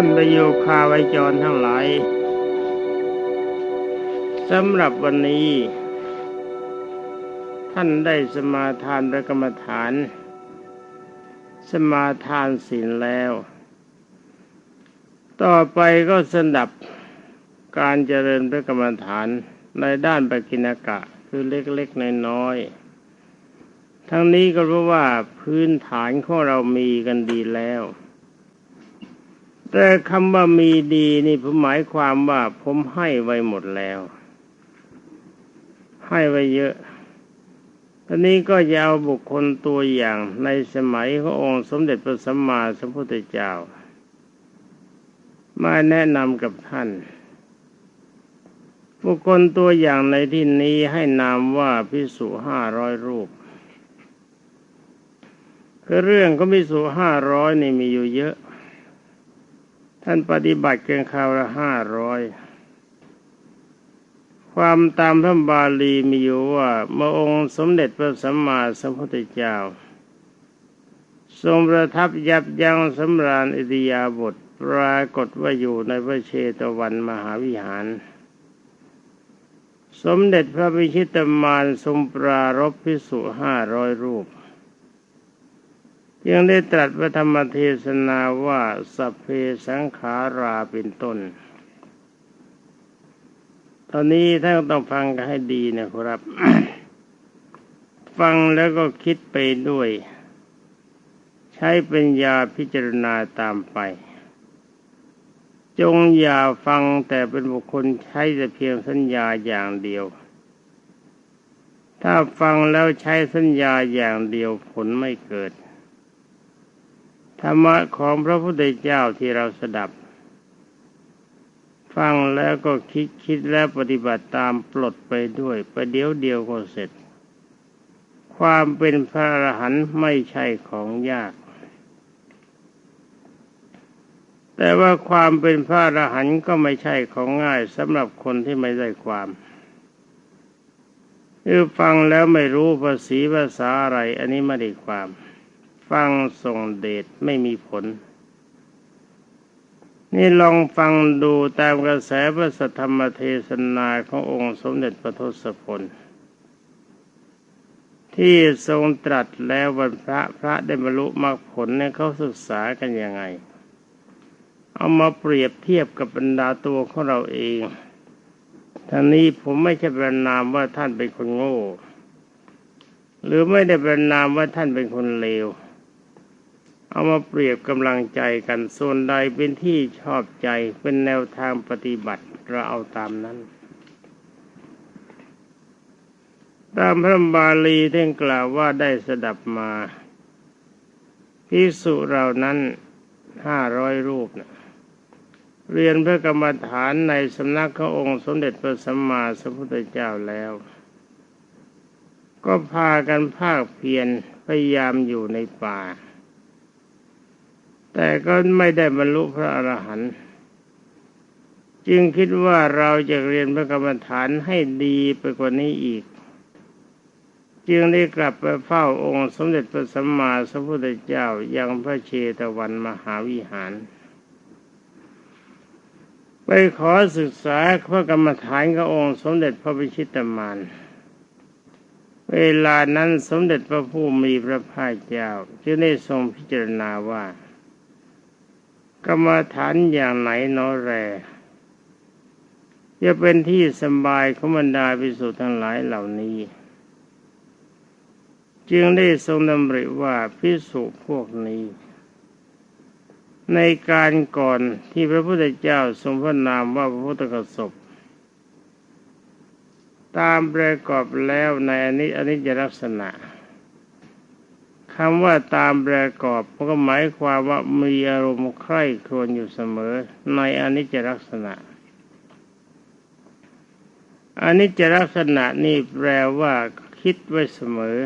ท่านประโยคาไวจรทั้งหลายสำหรับวันนี้ ท่านได้สมาทานพระกรรมฐาน สมาทานศีลแล้ว ต่อไปก็สนับการเจริญพระกรรมฐานในด้านปกิณกะคือเล็กๆน้อยๆทั้งนี้ก็เพราะว่าพื้นฐานของเรามีกันดีแล้ว แต่คำว่ามีดีนี่ผมหมายความว่าผมให้ไว้หมดแล้ว ให้ไว้เยอะตอนนี้ก็จะเอาบุคคลตัวอย่างในสมัยขององค์สมเด็จพระสัมมาสัมพุทธเจ้า มาแนะนำกับท่าน บุคคลตัวอย่างในที่นี้ให้นามว่าพิสุห้าร้อยรูปคือเรื่องก็พิสุห้าร้อยนี่มีอยู่เยอะ ท่านปฏิบัติเกินคราวละห้าร้อยความตามพระบาลีมีอยู่ว่าเมื่อองค์สมเด็จพระสัมมาสัมพุทธเจ้า ทรงประทับยับยั้งสำราญอิริยาบถปรากฏว่าอยู่ในพระเชตวันมหาวิหาร สมเด็จพระพิชิตมารทรงปรารบพิสุห้าร้อยรูป ยังได้ตรัสพระธรรมเทศนาว่าสัพเพสังขาราเป็นต้น ตอนนี้ท่านต้องฟังกันให้ดีนะครับ ฟังแล้วก็คิดไปด้วย ใช้เป็นยาพิจารณาตามไป จงอย่าฟังแต่เป็นบุคคลใช้แต่เพียงสัญญาอย่างเดียว ถ้าฟังแล้วใช้สัญญาอย่างเดียวผลไม่เกิด ธรรมะของพระพุทธเจ้าที่เราสดับ ฟังแล้วก็คิดคิดแล้วปฏิบัติตามปลดไปด้วยประเดี๋ยวเดียวก็เสร็จ ความเป็นพระอรหันต์ไม่ใช่ของยาก แต่ว่าความเป็นพระอรหันต์ก็ไม่ใช่ของง่ายสำหรับคนที่ไม่ได้ความคือฟังแล้วไม่รู้ภาษีภาษาอะไร อันนี้ไม่ได้ความ ฟังส่งเดชไม่มีผล นี่ลองฟังดูตามกระแสพระสัทธรรมเทศนาขององค์สมเด็จพระทศพล ที่ทรงตรัสแล้ววันพระพระได้บรรลุมรรคผลเนี่ยเขาศึกษากันยังไง เอามาเปรียบเทียบกับบรรดาตัวของเราเองท่านนี้ผมไม่ใช่ประนามว่าท่านเป็นคนโง่ หรือไม่ได้ประนามว่าท่านเป็นคนเลว เอามาเปรียบกำลังใจกันส่วนใดเป็นที่ชอบใจเป็นแนวทางปฏิบัติเราเอาตามนั้น ตามพระบาลีท่านกล่าวว่าได้สดับมาพิสุเรานั้นห้าร้อยรูปนะเรียนพระกรรมฐานในสำนักขององค์สมเด็จพระสัมมาสัมพุทธเจ้าแล้ว ก็พากันภาคเพียรพยายามอยู่ในป่า แต่ก็ไม่ได้บรรลุพระอรหันต์จึงคิดว่าเราจะเรียนพระกรรมฐานให้ดีไปกว่านี้อีก จึงได้กลับไปเฝ้าองค์สมเด็จพระสัมมาสัมพุทธเจ้ายังพระเชตวันมหาวิหาร ไปขอศึกษาพระกรรมฐานกับองค์สมเด็จพระพิชิตมารเวลานั้นสมเด็จพระผู้มีพระภาคเจ้า จึงได้ทรงพิจารณาว่า กรรมฐานอย่างไหนนอแรจะเป็นที่สบายของบรรดาภิกษุทั้งหลายเหล่านี้ จึงได้ทรงดำริว่าภิกษุพวกนี้ ในการก่อนที่พระพุทธเจ้าทรงพระนามว่าพระพุทธกสบตามประกอบแล้วในอนิอนิจจลักษณะ คำว่าตามประกอบก็หมายความว่ามีอารมณ์ใคร่ครวญอยู่เสมอ ในอนิจจลักษณะอนิจจลักษณะนี่แปลว่า คิดไว้เสมอ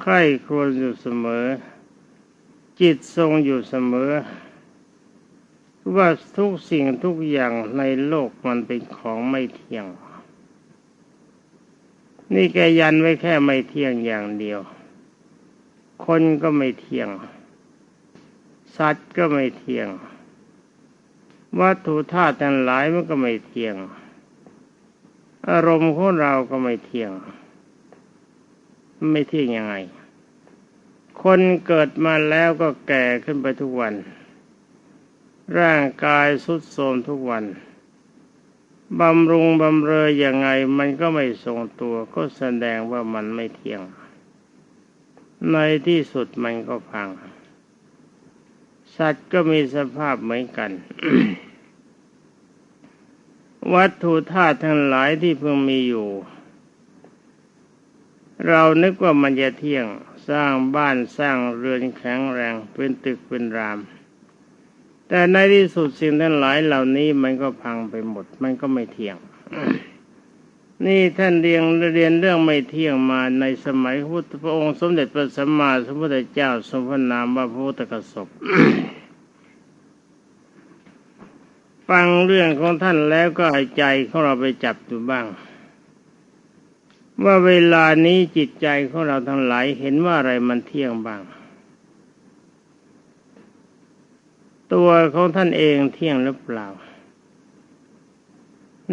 ใคร่ครวญอยู่เสมอ จิตทรงอยู่เสมอ ว่าทุกสิ่งทุกอย่างในโลกมันเป็นของไม่เที่ยง นี่แกยันไว้แค่ไม่เที่ยงอย่างเดียว คนก็ไม่เที่ยง สัตว์ก็ไม่เที่ยง วัตถุธาตุทั้งหลายมันก็ไม่เที่ยง อารมณ์ของเราก็ไม่เที่ยง ไม่เที่ยงยังไง คนเกิดมาแล้วก็แก่ขึ้นไปทุกวัน ร่างกายสุดโทรมทุกวันบำรุงบำเรออย่างไงมันก็ไม่ทรงตัวก็แสดงว่ามันไม่เที่ยง ในที่สุดมันก็พัง สัตว์ก็มีสภาพเหมือนกัน วัตถุธาตุทั้งหลายที่เพิ่งมีอยู่ เรานึกว่ามันจะเที่ยงสร้างบ้านสร้างเรือนแข็งแรงเป็นตึกเป็นราม แต่ในที่สุดสิ่งทั้งหลายเหล่านี้มันก็พังไปหมด มันก็ไม่เที่ยง นี่ท่านเรียนเรียนเรื่องไม่เที่ยงมาในสมัยพุทธพระองค์สมเด็จพระสัมมาสัมพุทธเจ้าทรงพระนามว่าพระพุทธกสบฟังเรื่องของท่านแล้วก็ให้ใจของเราไปจับดูบ้าง ว่าเวลานี้จิตใจของเราทั้งหลายเห็นว่าอะไรมันเที่ยงบ้าง ตัวของท่านเองเที่ยงหรือเปล่า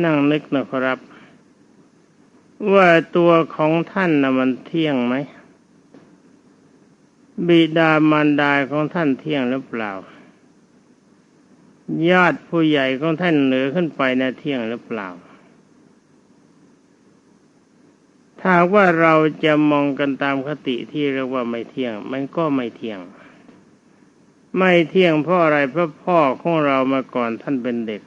นั่งนึกนะครับ ว่าตัวของท่านนะมันเที่ยงไหม บิดามารดาของท่านเที่ยงหรือเปล่า ญาติผู้ใหญ่ของท่านเหนือขึ้นไปนะเที่ยงหรือเปล่า ถ้าว่าเราจะมองกันตามคติที่เรียกว่าไม่เที่ยง มันก็ไม่เที่ยง ไม่เที่ยงเพราะอะไรเพราะพ่อของเรามาก่อนท่านเป็นเด็ก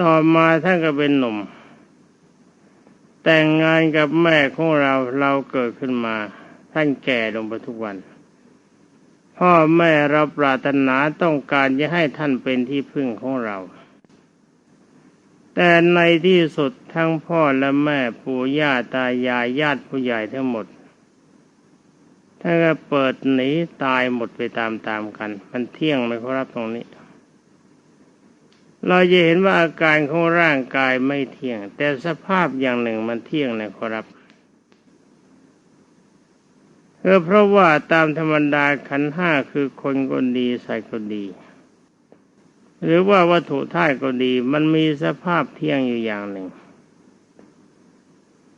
ต่อมาท่านก็เป็นหนุ่ม แต่งงานกับแม่ของเราเราเกิดขึ้นมา ท่านแก่ลงไปทุกวัน พ่อแม่เราปรารถนาต้องการจะให้ท่านเป็นที่พึ่งของเรา แต่ในที่สุดทั้งพ่อและแม่ปู่ย่าตายายญาติผู้ใหญ่ทั้งหมดถ้าก็เปิดหนีตายหมดไปตามๆกัน มันเที่ยงไหมครับตรงนี้ เราจะเห็นว่าอาการของร่างกายไม่เที่ยง แต่สภาพอย่างหนึ่งมันเที่ยงนะครับเพราะว่าตามธรรมดาขันห้าคือคนก็ดีใส่ก็ดี หรือว่าวัตถุธาตุก็ดี มันมีสภาพเที่ยงอยู่อย่างหนึ่ง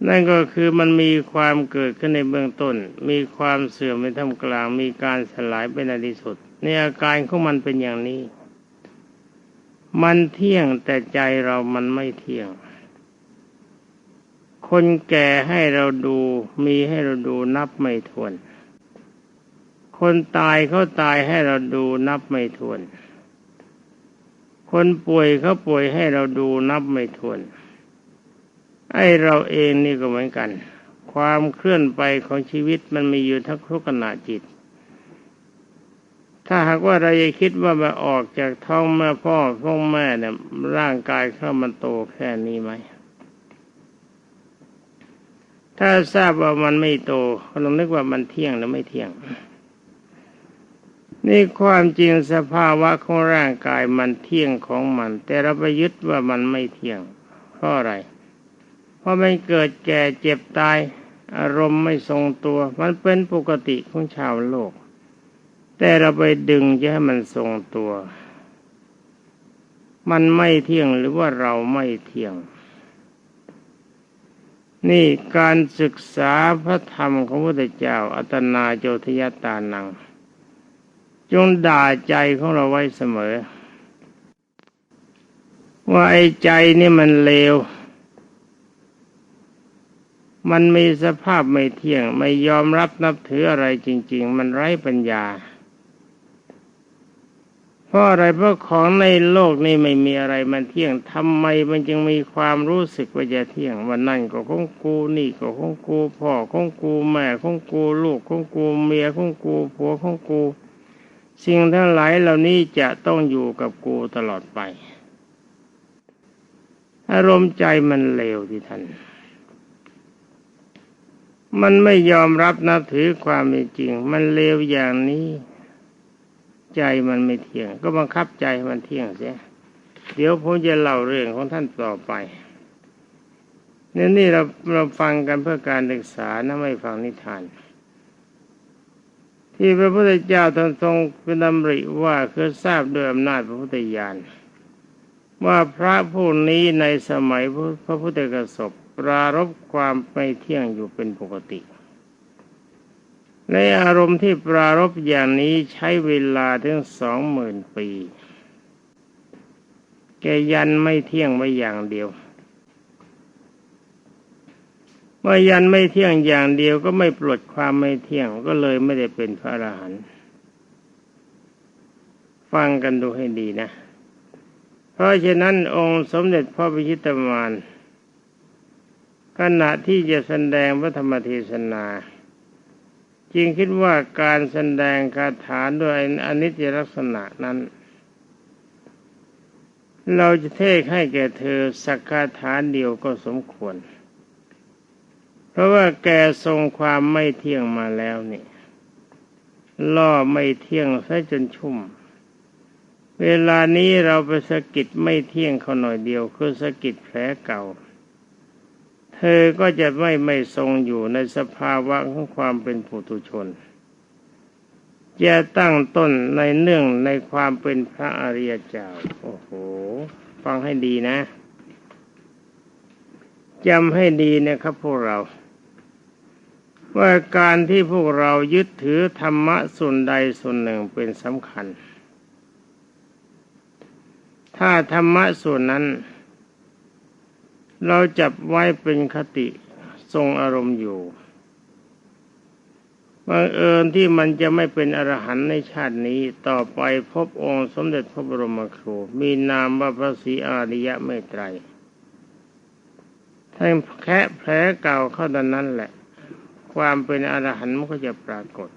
นั่นก็คือมันมีความเกิดขึ้นในเบื้องต้น มีความเสื่อมในท่ามกลาง มีการสลายไปในที่สุดในอาการของมันเป็นอย่างนี้ มันเที่ยงแต่ใจเรามันไม่เที่ยง คนแก่ให้เราดูมีให้เราดูนับไม่ถ้วน คนตายเขาตายให้เราดูนับไม่ถ้วน คนป่วยเขาป่วยให้เราดูนับไม่ถ้วน ไอเราเองนี่ก็เหมือนกัน ความเคลื่อนไปของชีวิตมันมีอยู่ทั้งทุกขณะจิต ถ้าหากว่าเราจะคิดว่ามาออกจากท้องแม่พ่อท้องแม่เนี่ยร่างกายเข้ามันโตแค่นี้ไหม ถ้าทราบว่ามันไม่โตเราลองนึกว่ามันเที่ยงหรือไม่เที่ยง นี่ความจริงสภาวะของร่างกายมันเที่ยงของมัน แต่เราไปยึดว่ามันไม่เที่ยงเพราะอะไร เพอมันเกิดแก่เจ็บตาย อารมณ์ไม่ทรงตัว มันเป็นปกติของชาวโลก แต่เราไปดึงจะให้มันทรงตัว มันไม่เที่ยงหรือว่าเราไม่เที่ยง นี่การศึกษาพระธรรมของพระพุทธเจ้าอัตนาโจทยตานัง จงด่าใจของเราไว้เสมอ ว่าไอ้ใจนี่มันเลวมันมีสภาพไม่เที่ยง ไม่ยอมรับนับถืออะไรจริง ๆ มันไร้ปัญญา เพราะอะไรเพราะของในโลกนี้ไม่มีอะไรมันเที่ยงทำไมมันจึงมีความรู้สึกว่าจะเที่ยงวันนั่นก็ของกูนี่ก็ของกูพ่อของกูแม่ของกูลูกของกูเมียของกูผัวของกู สิ่งทั้งหลายเหล่านี้จะต้องอยู่กับกูตลอดไป อารมณ์ใจมันเลวที่ท่านมันไม่ยอมรับนับถือความเป็นจริง มันเลวอย่างนี้ ใจมันไม่เที่ยง ก็บังคับใจมันเที่ยงเสียเดี๋ยวผมจะเล่าเรื่องของท่านต่อไปนี่นี่เราเราฟังกันเพื่อการศึกษานะไม่ฟังนิทาน ที่พระพุทธเจ้าท่านทรงเป็นดำริว่าคือทราบโดยอำนาจพระพุทธญาณว่าพระผู้นี้ในสมัยพระพุทธกสบปรารบความไม่เที่ยงอยู่เป็นปกติ ในอารมณ์ที่ปรารบอย่างนี้ใช้เวลาถึงสองหมื่นปี แกยันไม่เที่ยงไม่อย่างเดียวเมื่อยันไม่เที่ยงอย่างเดียวก็ไม่ปลดความไม่เที่ยงก็เลยไม่ได้เป็นพระอรหันต์ฟังกันดูให้ดีนะ เพราะฉะนั้นองค์สมเด็จพระพิชิตมารขณะที่จะแสดงพระธรรมเทศนา จึงคิดว่าการแสดงคาถาด้วยอนิจจลักษณะนั้น เราจะเทศให้แก่เธอสักคาถาเดียวก็สมควร เพราะว่าแกทรงความไม่เที่ยงมาแล้วนี่ล่อไม่เที่ยงซะจนชุ่ม เวลานี้เราไปสะกิดไม่เที่ยงเขาหน่อยเดียวคือสะกิดแผลเก่า เธอก็จะไม่ไม่ทรงอยู่ในสภาวะของความเป็นปุถุชน จะตั้งต้นในเนื่องในความเป็นพระอริยเจ้า โอ้โห ฟังให้ดีนะจำให้ดีนะครับพวกเรา ว่าการที่พวกเรายึดถือธรรมะส่วนใดส่วนหนึ่งเป็นสำคัญ ถ้าธรรมะส่วนนั้น เราจับไว้เป็นคติทรงอารมณ์อยู่บังเอิญที่มันจะไม่เป็นอรหันต์ในชาตินี้ต่อไปพบองค์สมเด็จพระบรมครู มีนามว่าพระศรีอาริยะเมตไตรถ้าแค่แผลเก่าเข้าดันนั้นแหละ ความเป็นอรหันต์มันก็จะปรากฏ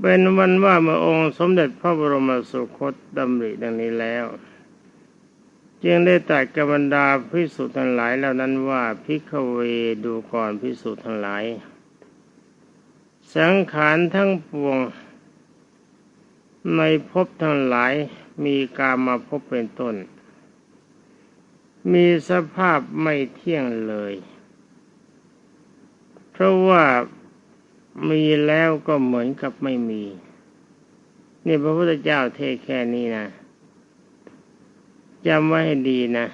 เป็นวันว่าเมื่อองค์สมเด็จพระบรมสุคตดำริดังนี้แล้ว จึงได้ตรัสกับบรรดาพิสุทั้งหลายเหล่านั้นว่าพิกเวดูก่อนพิสุทั้งหลาย สังขารทั้งปวง ในภพทั้งหลายมีกามาพบเป็นต้น มีสภาพไม่เที่ยงเลย เพราะว่ามีแล้วก็เหมือนกับไม่มี นี่พระพุทธเจ้าเทศแค่นี้นะ จำไว้ให้ดีนะ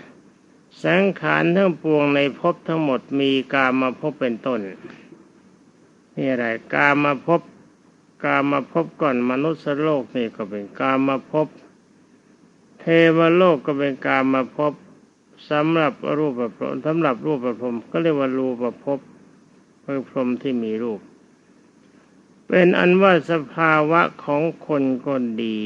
สังขารทั้งปวงในภพทั้งหมดมีกามาพบเป็นต้น นี่อะไรกามาพบกามาพบก่อนมนุษย์โลกนี่ก็เป็นกามาพบเทวโลกก็เป็นกามาพบสำหรับรูปประพรมสำหรับรูปประพรมก็เรียกว่ารูปประพบคือพรมที่มีรูป เป็นอันว่าสภาวะของคนก็ดี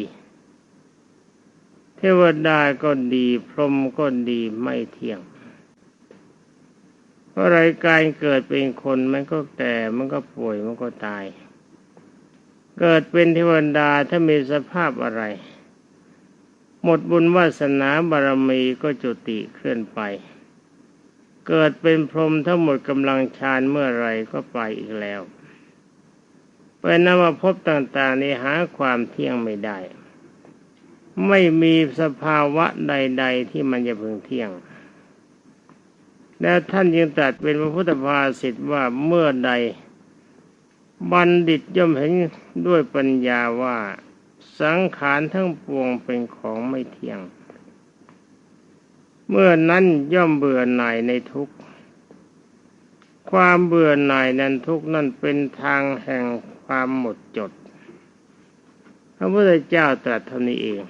เทวดาก็ดี พรหมก็ดีไม่เที่ยงเพราะรายการเกิดเป็นคนมันก็แก่มันก็ป่วยมันก็ตาย เกิดเป็นเทวดาถ้ามีสภาพอะไร หมดบุญวาสนาบารมีก็จุติเคลื่อนไป เกิดเป็นพรหมทั้งหมดกำลังฌานเมื่อไรก็ไปอีกแล้วเป็นนามภพต่างๆนี้หาความเที่ยงไม่ได้ ไม่มีสภาวะใด ๆ ที่มันจะพึงเที่ยง แล้วท่านยังตรัสเป็นพระพุทธภาษิตว่าเมื่อใด บัณฑิตย่อมเห็นด้วยปัญญาว่าสังขารทั้งปวงเป็นของไม่เที่ยง เมื่อนั้นย่อมเบื่อหน่ายในทุกข์ ความเบื่อหน่ายนั้นทุกข์นั่นเป็นทางแห่งความหมดจด พระพุทธเจ้าตรัสเท่านี้เอง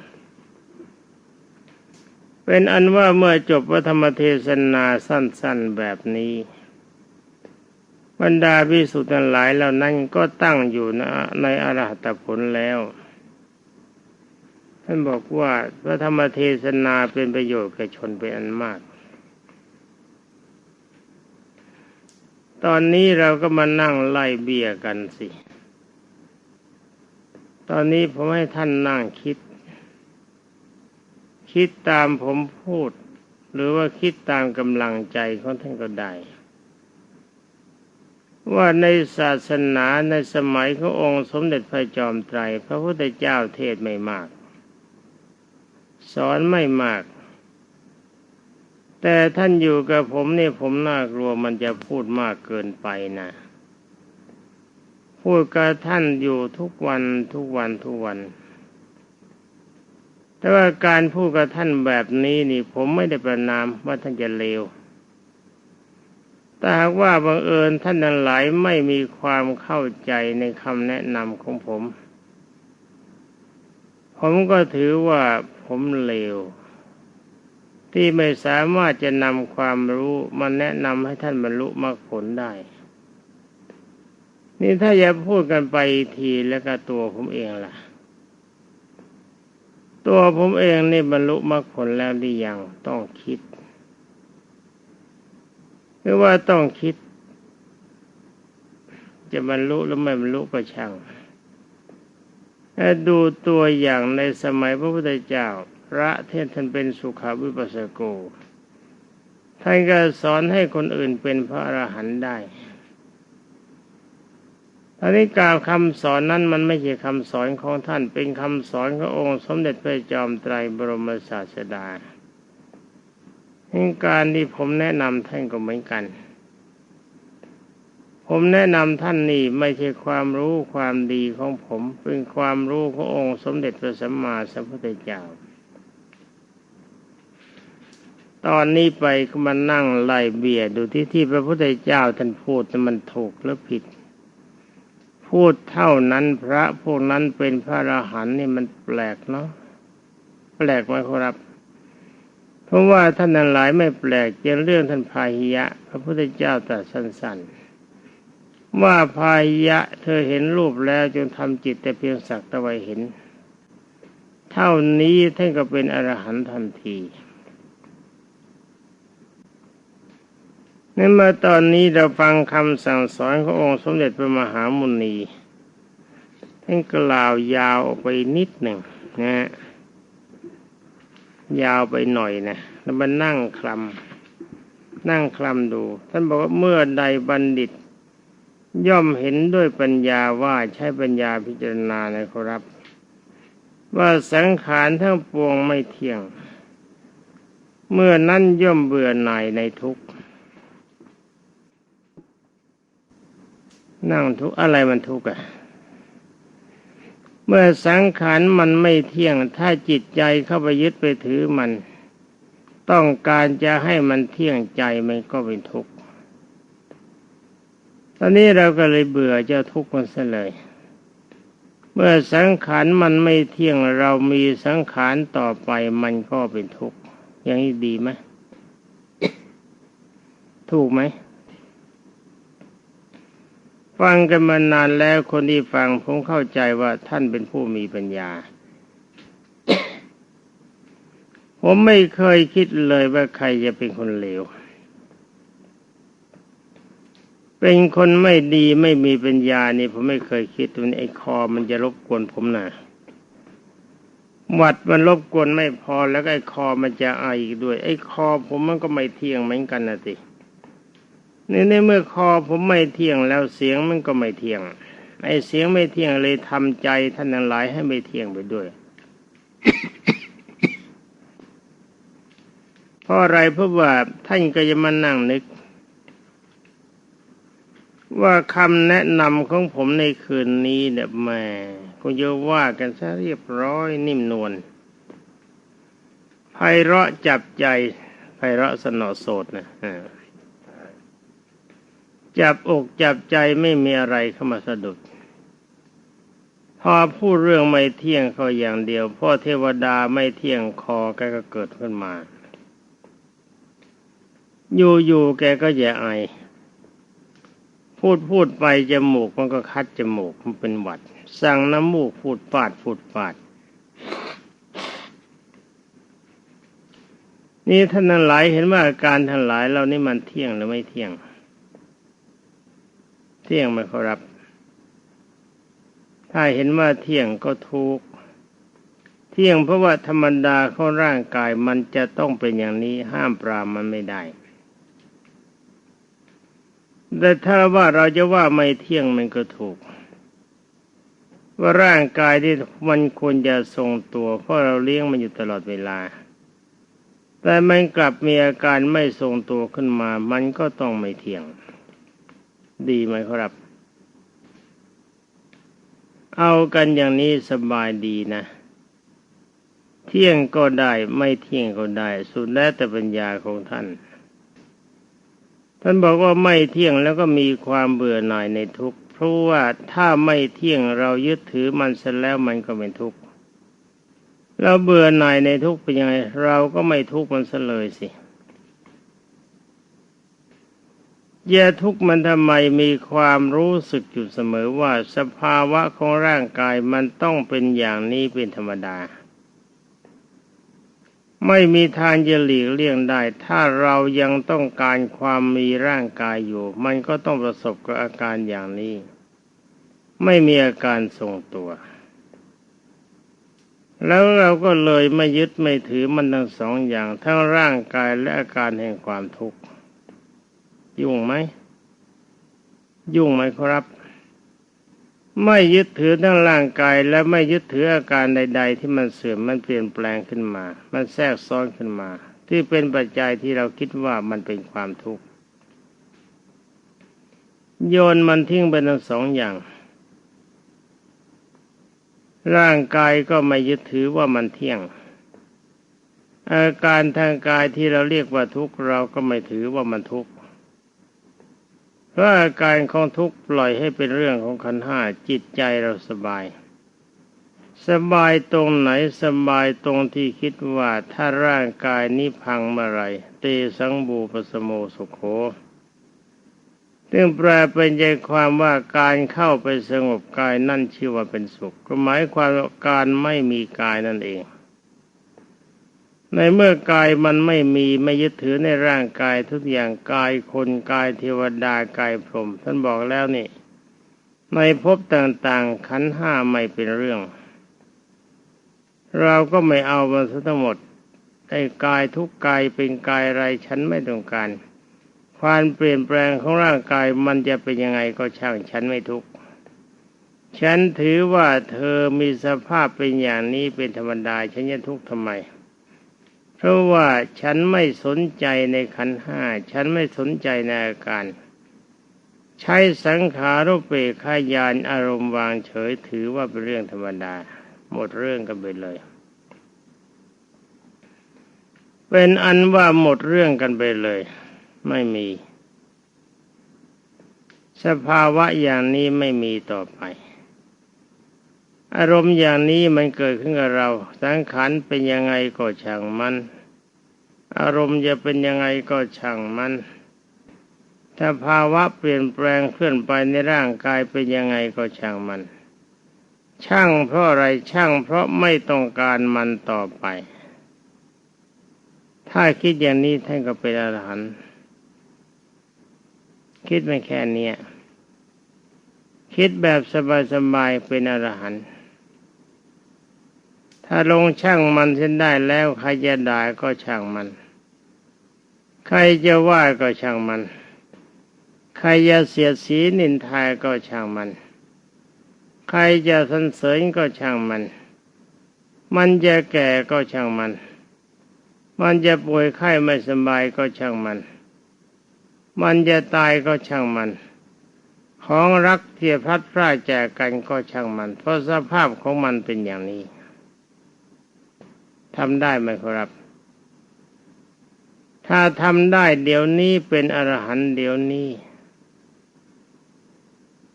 เป็นอันว่าเมื่อจบพระธรรมเทศนาสั้น ๆแบบนี้ บรรดาพิสุทธิ์ทั้งหลายเหล่านั้นก็ตั้งอยู่ในอรหัตผลแล้วท่านบอกว่าพระธรรมเทศนาเป็นประโยชน์แก่ชนเป็นอันมาก ตอนนี้เราก็มานั่งไล่เบี้ยกันสิ ตอนนี้ผมให้ท่านนั่งคิด คิดตามผมพูด หรือว่าคิดตามกำลังใจของท่านก็ได้ ว่าในศาสนาในสมัยขององค์สมเด็จพระจอมไตร พระพุทธเจ้าเทศไม่มาก สอนไม่มาก แต่ท่านอยู่กับผมนี่ผมน่ากลัวมันจะพูดมากเกินไปนะพพูดกับท่านอยู่ทุกวันทุกวันทุกวัน แต่ว่าการพูดกับท่านแบบนี้นี่ ผมไม่ได้ประนามว่าท่านจะเลวแต่หากว่าบังเอิญท่านนั้นหลายไม่มีความเข้าใจในคำแนะนำของผม ผมก็ถือว่าผมเลว ที่ไม่สามารถจะนำความรู้มาแนะนำให้ท่านบรรลุมรรคผลได้ นี่ถ้าอย่าพูดกันไปทีแล้วก็ตัวผมเองล่ะ ตัวผมเองนี่บรรลุมรรคผลแล้วหรือยังต้องคิดหรือว่าต้องคิด จะบรรลุหรือไม่บรรลุก็ช่างดูตัวอย่างในสมัยพระพุทธเจ้า พระเทศท่านเป็นสุขาวิปัสสโกท่านก็สอนให้คนอื่นเป็นพระอรหันต์ได้ อันนี้การคำสอนนั้นมันไม่ใช่คำสอนของท่าน เป็นคำสอนขององค์สมเด็จพระจอมไตรบรมศาสดาการที่ผมแนะนำท่านก็เหมือนกัน ผมแนะนำท่านนี่ไม่ใช่ความรู้ความดีของผม เป็นความรู้ขององค์สมเด็จพระสัมมาสัมพุทธเจ้าตอนนี้ไปก็มานั่งไล่เบียดดูที่ที่พระพุทธเจ้าท่านพูดมันถูกหรือผิด พูดเท่านั้นพระพวกนั้นเป็นพระอรหันต์นี่มันแปลกเนาะแปลกไหมครับ เพราะว่าท่านนั้นหลายไม่แปลกเกี่ยวเรื่องท่านพาหิยะ พระพุทธเจ้าตรัสสั้นๆ ว่าพาหิยะ เธอเห็นรูปแล้วจงทำจิตแต่เพียงสักตะไวเห็น เท่านี้ท่านก็เป็นอรหันต์ทันที นั่นมาตอนนี้เราฟังคำสั่งสอนขององค์สมเด็จพระมหามุนีท่านกล่าวยาวออกไปนิดหนึ่งนะ ยาวไปหน่อยนะแล้วมานั่งคลำนั่งคลำดู ท่านบอกว่าเมื่อใดบัณฑิต ย่อมเห็นด้วยปัญญาว่าใช้ปัญญาพิจารณานะครับ ว่าสังขารทั้งปวงไม่เที่ยง เมื่อนั้นย่อมเบื่อหน่ายในทุก นั่งทุกอะไรมันทุกข์อะเมื่อสังขารมันไม่เที่ยง ถ้าจิตใจเข้าไปยึดไปถือมัน ต้องการจะให้มันเที่ยงใจมันก็เป็นทุกข์ ตอนนี้เราก็เลยเบื่อจ้าทุกข์มันซะเลย เมื่อสังขารมันไม่เที่ยงเรามีสังขารต่อไปมันก็เป็นทุกข์ อย่างนี้ดีไหม ถูกไหม ฟังกันมานานแล้วคนที่ฟังผมเข้าใจว่าท่านเป็นผู้มีปัญญา ผมไม่เคยคิดเลยว่าใครจะเป็นคนเลว เป็นคนไม่ดีไม่มีปัญญานี่ผมไม่เคยคิดว่าไอ้คอมันจะรบกวนผมนะหวัดมันรบกวนไม่พอแล้วไอ้คอมันจะไออีกด้วย ไอ้คอผมมันก็ไม่เที่ยงเหมือนกันนะสิ นในเมื่อคอผมไม่เที่ยงแล้วเสียงมันก็ไม่เที่ยงไอ้เสียงไม่เที่ยงเลยทำใจท่านนั้นหลายให้ไม่เที่ยงไปด้วยเพราะอะไรเพราะว่าท่านก็จะมานั่งนึก ว่าคำแนะนำของผมในคืนนี้เนี่ยแม่ก็จะว่ากันซะเรียบร้อยนิ่มนวลไพเราะจับใจไพเราะสนอโสดนะ จับอกจับใจไม่มีอะไรเข้ามาสะดุด พอพูดเรื่องไม่เที่ยงเขาอย่างเดียวพ่อเทวดาไม่เที่ยงคอแกก็เกิดขึ้นมา อยู่ๆแกก็แย่ไอ พูดพูดไปจมูกมันก็คัดจมูกมันเป็นหวัด สั่งน้ำมูกพูดปาดพูดปาดนี่ท่านทั้งหลายเห็นว่าอาการทั้งหลายเรานี่มันเที่ยงหรือไม่เที่ยง เที่ยงไหมครับ ถ้าเห็นว่าเที่ยงก็ทุกเที่ยงเพราะว่าธรรมดาของร่างกายมันจะต้องเป็นอย่างนี้ห้ามปรามมันไม่ได้ แต่ถ้าว่าเราจะว่าไม่เที่ยงมันก็ถูก ว่าร่างกายที่มันควรจะทรงตัวเพราะเราเลี้ยงมันอยู่ตลอดเวลา แต่มันกลับมีอาการไม่ทรงตัวขึ้นมา มันก็ต้องไม่เที่ยง ดีไหมครับ เอากันอย่างนี้สบายดีนะ เที่ยงก็ได้ไม่เที่ยงก็ได้ สุดแล้วแต่ปัญญาของท่าน ท่านบอกว่าไม่เที่ยงแล้วก็มีความเบื่อหน่ายในทุกเพราะว่าถ้าไม่เที่ยงเรายึดถือมันเสร็จแล้วมันก็เป็นทุกข์เราเบื่อหน่ายในทุกข์เป็นยังไง เราก็ไม่ทุกข์มันเสเลยสิ แย่ทุกข์มันทำไมมีความรู้สึกอยู่เสมอว่าสภาวะของร่างกายมันต้องเป็นอย่างนี้เป็นธรรมดา ไม่มีทางจะหลีกเลี่ยงได้ ถ้าเรายังต้องการความมีร่างกายอยู่ มันก็ต้องประสบกับอาการอย่างนี้ ไม่มีอาการทรงตัว แล้วเราก็เลยไม่ยึดไม่ถือมันทั้งสองอย่างทั้งร่างกายและอาการแห่งความทุกข์ ยุ่งไหม ยุ่งไหมครับ ไม่ยึดถือทั้งร่างกายและไม่ยึดถืออาการใด ๆ ที่มันเสื่อมมันเปลี่ยนแปลงขึ้นมา มันแทรกซ้อนขึ้นมา ที่เป็นปัจจัยที่เราคิดว่ามันเป็นความทุกข์โยนมันทิ้งไปทั้งสองอย่าง ร่างกายก็ไม่ยึดถือว่ามันเที่ยง อาการทางกายที่เราเรียกว่าทุกข์เราก็ไม่ถือว่ามันทุกข์ ราะอาการของทุกปล่อยให้เป็นเรื่องของขันห้าจิตใจเราสบาย สบายตรงไหนสบายตรงที่คิดว่าถ้าร่างกายนี้พังเมื่อไรเตสังบูปสโมสุโขซึ่งแปลเป็นใจความว่าการเข้าไปสงบกายนั่นชื่อว่าเป็นสุข ก็หมายความว่าการไม่มีกายนั่นเอง ในเมื่อกายมันไม่มีไม่ยึดถือในร่างกายทุกอย่างกายคนกายเทวดากายพรหมท่านบอกแล้วนี่ ในภพต่างๆขันห้าไม่เป็นเรื่อง เราก็ไม่เอามาทั้งหมดไอ้กายทุกกายเป็นกายอะไรฉันไม่ต้องการ ความเปลี่ยนแปลงของร่างกายมันจะเป็นยังไงก็ช่างฉันไม่ทุกฉันถือว่าเธอมีสภาพเป็นอย่างนี้เป็นธรรมดาฉันจะทุกข์ทำไม ราะว่าฉันไม่สนใจในขันห้า ฉันไม่สนใจในอาการ ใช้สังขารุปเปขายานอารมณ์วางเฉยถือว่าเป็นเรื่องธรรมดา หมดเรื่องกันไปเลย เป็นอันว่าหมดเรื่องกันไปเลย ไม่มี สภาวะอย่างนี้ไม่มีต่อไป อารมณ์อย่างนี้มันเกิดขึ้นกับเรา สังขารเป็นยังไงก็ช่างมัน อารมณ์จะเป็นยังไงก็ช่างมัน ถ้าภาวะเปลี่ยนแปลงเคลื่อนไปในร่างกายเป็นยังไงก็ช่างมัน ช่างเพราะอะไรช่างเพราะไม่ต้องการมันต่อไป ถ้าคิดอย่างนี้ท่านก็เป็นอรหันต์คิดไม่แค่นี้คิดแบบสบายๆเป็นอรหันต์ ถ้าลงช่างมันเส้นได้แล้วใครจะด่าก็ช่างมัน ใครจะว่าก็ช่างมัน ใครจะเสียดสีนินทายก็ช่างมัน ใครจะสรรเสริญก็ช่างมัน มันจะแก่ก็ช่างมัน มันจะป่วยไข้ไม่สบายก็ช่างมัน มันจะตายก็ช่างมันของรักเทียพัดพร่าแจกกันก็ช่างมัน เพราะสภาพของมันเป็นอย่างนี้ ทำได้ไหมครับ ถ้าทำได้เดี๋ยวนี้เป็นอรหันต์เดี๋ยวนี้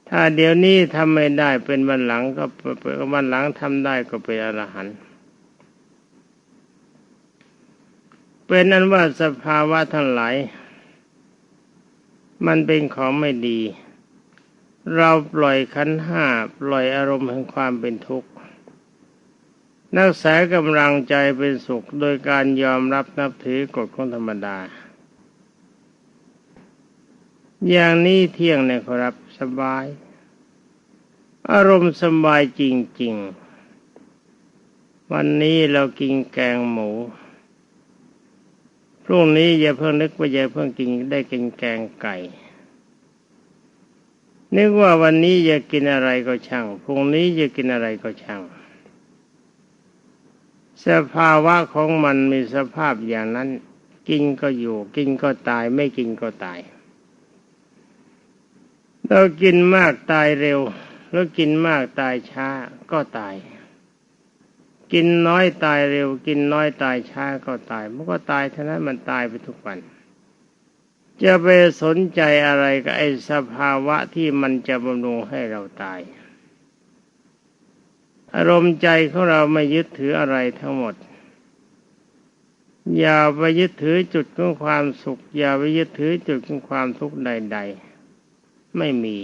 ถ้าเดี๋ยวนี้ทำไม่ได้เป็นวันหลังก็วันหลังทำได้ก็เป็นอรหันต์เป็นนั้นว่าสภาวะทั้งหลาย มันเป็นของไม่ดี เราปล่อยขันห้าปล่อยอารมณ์แห่งความเป็นทุกข์ นักษากำลังใจเป็นสุขโดยการยอมรับนับถือกฎของธรรมดา อย่างนี้เที่ยงเนี่ยครับสบาย อารมณ์สบายจริง ๆ วันนี้เรากินแกงหมู พรุ่งนี้อย่าเพิ่งนึกว่าอย่าเพิ่งกินได้กินแกงไก่นึกว่าวันนี้จะกินอะไรก็ช่าง พรุ่งนี้จะกินอะไรก็ช่าง สภาวะของมันมีสภาพอย่างนั้น กินก็อยู่ กินก็ตาย ไม่กินก็ตาย เรากินมากตายเร็ว แล้วกินมากตายช้าก็ตาย กินน้อยตายเร็ว กินน้อยตายช้าก็ตาย มันก็ตายเท่านั้นมันตายไปทุกวันจะไปสนใจอะไรกับไอ้สภาวะที่มันจะบำรุงให้เราตาย อารมณ์ใจของเราไม่ยึดถืออะไรทั้งหมด อย่าไปยึดถือจุดของความสุข อย่าไปยึดถือจุดของความทุกข์ใด ๆ ไม่มี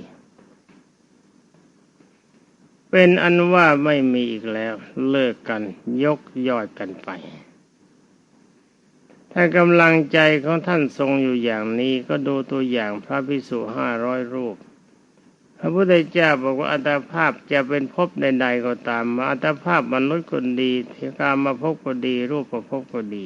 เป็นอันว่าไม่มีอีกแล้ว เลิกกัน ยกยอดกันไป ถ้ากำลังใจของท่านทรงอยู่อย่างนี้ก็ดูตัวอย่างพระพิสุห้าร้อยรูป พระพุทธเจ้าบอกว่าอัตภาพจะเป็นภพใดๆก็ตามมาอัตภาพมนุษย์ก็ดีเทกามาพบก็ดี รูปประพบก็ดี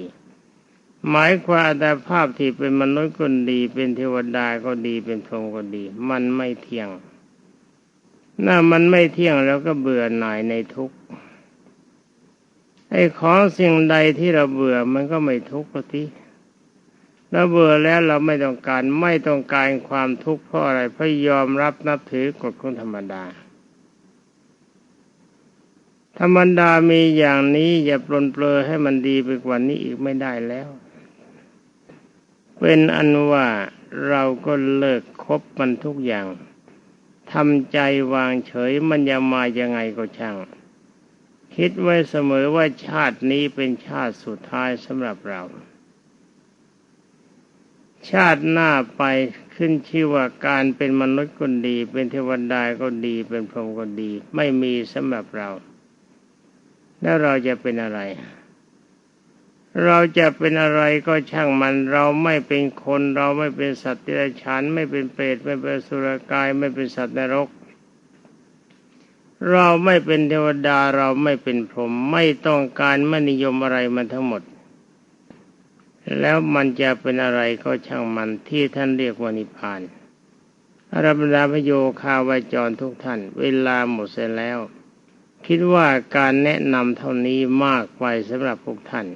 หมายความอัตภาพที่เป็นมนุษย์ก็ดี เป็นเทวดาก็ดีเป็นพรหมก็ดี มันไม่เที่ยงน่ามันไม่เที่ยงแล้วก็เบื่อหน่ายในทุกข์ไอ้ของสิ่งใดที่เราเบื่อมันก็ไม่ทุกข์ก็ที เราเบื่อแล้วเราไม่ต้องการไม่ต้องการความทุกข์เพราะอะไรเพราะยอมรับนับถือกฎของธรรมดา ธรรมดามีอย่างนี้อย่าปลนเปลือให้มันดีไปกว่านี้อีกไม่ได้แล้ว เป็นอันว่าเราก็เลิกคบมันทุกอย่างทำใจวางเฉยมันจะมายังไงก็ช่าง คิดไว้เสมอว่าชาตินี้เป็นชาติสุดท้ายสำหรับเรา ชาติหน้าไปขึ้นชื่อว่าการเป็นมนุษย์ก็ดี เป็นเทวดาก็ดีเป็นพรหมก็ดี ไม่มีสำหรับเรา แล้วเราจะเป็นอะไร เราจะเป็นอะไรก็ช่างมัน เราไม่เป็นคน เราไม่เป็นสัตว์ที่ไรฉันไม่เป็นเปรตไม่เป็นสุรกายไม่เป็นสัตว์นรก เราไม่เป็นเทวดาเราไม่เป็นพรหมไม่ต้องการไมนิยมอะไรมันทั้งหมด แล้วมันจะเป็นอะไรก็ช่างมันที่ท่านเรียกว่านิพพานอารบรดาพโยคาวาจรทุกท่าน เวลาหมดเสร็จแล้ว คิดว่าการแนะนำเท่านี้มากไปสำหรับพวกท่าน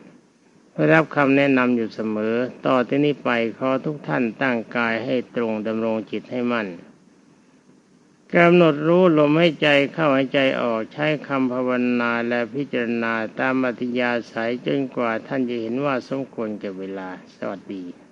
ได้รับคำแนะนำอยู่เสมอ ต่อที่นี้ไปขอทุกท่านตั้งกายให้ตรงดำรงจิตให้มั่น กำหนดรู้ลมให้ใจเข้าหายใจออกใช้คำภาวนาและพิจารณาตามอัธยาศัยจนกว่าท่านจะเห็นว่าสมควรแก่เวลา สวัสดี